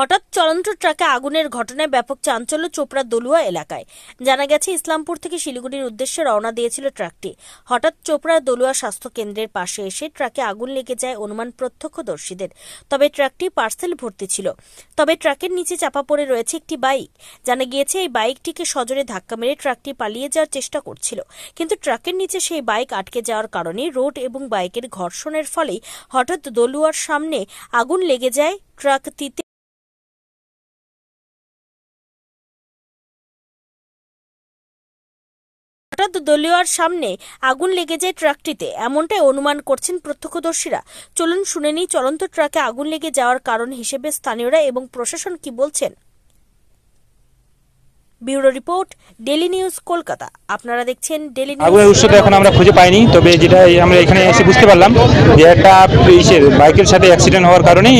হঠাৎ চলন্ত ট্রাকে আগুনের ঘটনায় ব্যাপক চাঞ্চল্য চোপড়া দলুয়া এলাকায়। জানা গেছে, ইসলামপুর থেকে শিলিগুড়ির উদ্দেশ্যে রওনা দিয়েছিল ট্রাকটি। হঠাৎ চোপড়া দলুয়া স্বাস্থ্য কেন্দ্রের পাশে এসে ট্রাকে আগুন লেগে যায় অনুমান প্রত্যক্ষদর্শীদের। তবে ট্রাকটি পার্সেল ভর্তি ছিল। তবে ট্রাকের নিচে চাপা পড়ে রয়েছে একটি বাইক। জানা গিয়েছে, এই বাইকটিকে সজোরে ধাক্কা মেরে ট্রাকটি পালিয়ে যাওয়ার চেষ্টা করছিল। কিন্তু ট্রাকের নিচে সেই বাইক আটকে যাওয়ার কারণে রোড এবং বাইকের ঘর্ষণের ফলেই হঠাৎ দলুয়ার সামনে আগুন লেগে যায় ট্রাকটিতে হঠাৎ দলীয়ার সামনে আগুন লেগে যায় ট্রাকটিতে। এমনটাই অনুমান করছেন প্রত্যক্ষদর্শীরা। চলুন শুনে নিই, চলন্ত ট্রাকে আগুন লেগে যাওয়ার কারণ হিসেবে স্থানীয়রা এবং প্রশাসন কি বলছেন। Bureau report daily news Kolkata. আপনারা দেখছেন ডেলি নিউজ। আগুনের উৎস তো এখন আমরা খুঁজে পাইনি, তবে যেটা আমরা এখানে এসে বুঝতে পারলাম যে একটা বাইকের সাথে অ্যাক্সিডেন্ট হওয়ার কারণেই